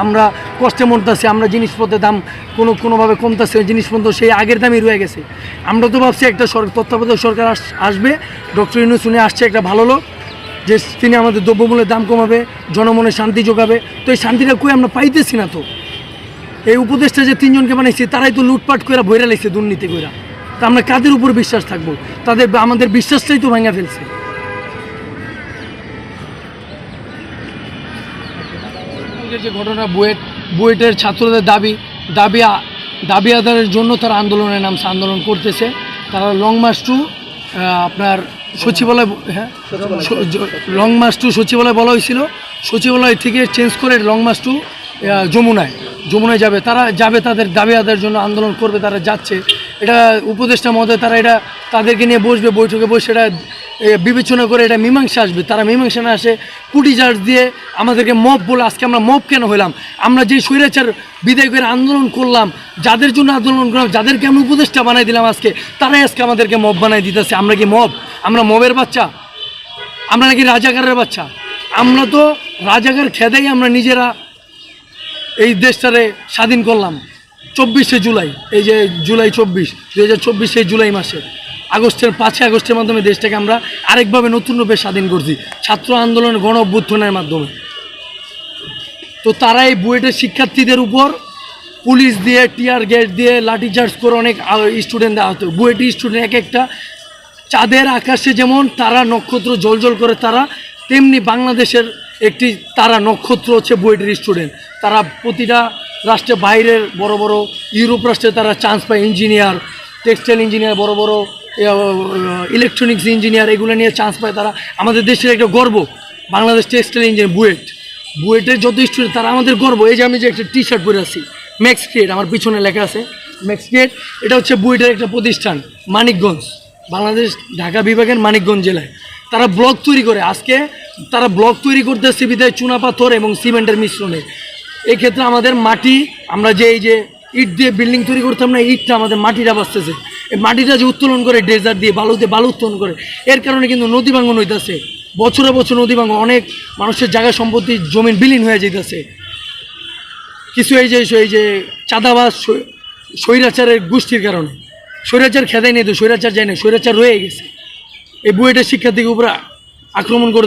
আমরা কষ্টে মরতেছি, আমরা জিনিসপত্রের দাম কোনো, কোনোভাবে কমতেছে, জিনিসপত্র সেই আগের দামই রয়ে গেছে। আমরা তো ভাবছি একটা সরকার তত্ত্বাবধায়ক সরকার আস- আসবে, ডক্টর ইউনুস উনি আসছে একটা ভালো লোক, যে তিনি আমাদের দ্রব্যমূল্যের দাম কমাবে, জনমনে শান্তি যোগাবে, তো এই শান্তিটা কই আমরা পাইতেছি না তো? এই উপদেশটা যে তিনজনকে বানাইছে, তারাই তো লুটপাট করে ভৈরা লাগছে দুর্নীতি করে তা আমরা কাদের উপর বিশ্বাস থাকব? তাদের আমাদের বিশ্বাসটাই তো ভাঙা ফেলছে। কালকের যে ঘটনা বুয়েট বুয়েটের ছাত্রদের দাবি দাবি দাবি আদায়ের জন্য তারা আন্দোলনে নামছে আন্দোলন করতেছে। তারা লং মার্চ টু আপনার সচিবালয় হ্যাঁ? লং মার্চ টু সচিবালয় বলা হয়েছিল। সচিবালয় থেকে চেঞ্জ করে লং মার্চ টু যমুনায়। যমুনায় যাবে। তারা যাবে তাদের দাবি আদায়ের জন্য আন্দোলন করবে তারা যাচ্ছে। এটা উপদেষ্টা মহোদয় তারা এটা তাদেরকে নিয়ে বসবে বৈঠকে বসে এটা বিবেচনা করে এটা মীমাংসা আসবে। তারা মীমাংসা না আসে চার্জ দিয়ে আমাদেরকে মব বলে আজকে আমরা মব কেন হইলাম? আমরা যে স্বৈরাচার বিদায় করে আন্দোলন করলাম, যাদের জন্য আন্দোলন করলাম, যাদেরকে আমরা উপদেষ্টা বানাই দিলাম আজকে, তারাই আজকে আমাদেরকে মব বানাই দিতেছে। আমরা কি মব? আমরা মবের বাচ্চা? আমরা নাকি রাজাকারের বাচ্চা? আমরা তো রাজাকার খেদেই আমরা নিজেরা এই দেশটারে স্বাধীন করলাম। চব্বিশে জুলাই, এই যে জুলাই চব্বিশ দু হাজার চব্বিশে জুলাই মাসে। আগস্টের পাঁচই আগস্টের মাধ্যমে দেশটাকে আমরা আরেকভাবে নতুন রূপে স্বাধীন করছি। ছাত্র আন্দোলন গণ অভ্যুত্থানের মাধ্যমে। তো তারা এই বুয়েটের শিক্ষার্থীদের উপর পুলিশ দিয়ে, টিয়ার গ্যাস দিয়ে, লাঠিচার্জ করে অনেক স্টুডেন্ট দেওয়া হতো বুয়েটি স্টুডেন্ট এক একটা। চাঁদের আকাশে যেমন তারা নক্ষত্র জ্বলজ্বল করে তারা, তেমনি বাংলাদেশের একটি তারা নক্ষত্র হচ্ছে বুয়েটের স্টুডেন্ট তারা প্রতিটা রাষ্ট্রে বাইরের বড় বড়, ইউরোপ রাষ্ট্রে তারা চান্স পায়। ইঞ্জিনিয়ার টেক্সটাইল ইঞ্জিনিয়ার বড় বড় ইলেকট্রনিক্স ইঞ্জিনিয়ার এগুলো নিয়ে চান্স পায় তারা। আমাদের দেশের একটা গর্ব, বাংলাদেশ টেক্সটাইল ইঞ্জিনিয়ার বুয়েট। বুয়েটের যত স্টুডেন্ট তারা আমাদের গর্ব। এই যে আমি যে একটা টি শার্ট পরে আছি ম্যাক্স ক্রিয়েট আমার পিছনে লেখা আছে ম্যাক্স ক্রিয়েট এটা হচ্ছে বুয়েটের একটা প্রতিষ্ঠান, মানিকগঞ্জ, বাংলাদেশ, ঢাকা বিভাগের মানিকগঞ্জ জেলায়। তারা ব্লক তৈরি করে। আজকে তারা ব্লক তৈরি করতেছে বিদায় চুনা পাথর এবং সিমেন্টের মিশ্রণে। এই ক্ষেত্রে আমাদের মাটি, আমরা যে এই যে ইট দিয়ে বিল্ডিং তৈরি করতাম না, ইটটা আমাদের মাটিটা বাঁচতেছে। মাটিটা যে উত্তোলন করে ডেজার্ট দিয়ে বালুতে বালু উত্তোলন করে, এর কারণে কিন্তু নদী ভাঙন হইতেছে। বছরে বছর নদী ভাঙন অনেক মানুষের জায়গা সম্পত্তি জমিন বিলীন হয়ে যেতেছে কিছু এই যে এই যে চাঁদাবাজ স্বৈ- স্বৈরাচারের গোষ্ঠীর কারণে। স্বৈরাচার খেদাই নেই তো, স্বৈরাচার যায় না স্বৈরাচার রয়ে গেছে। এই বুয়েটের শিক্ষার্থীকে উপরে আক্রমণ করে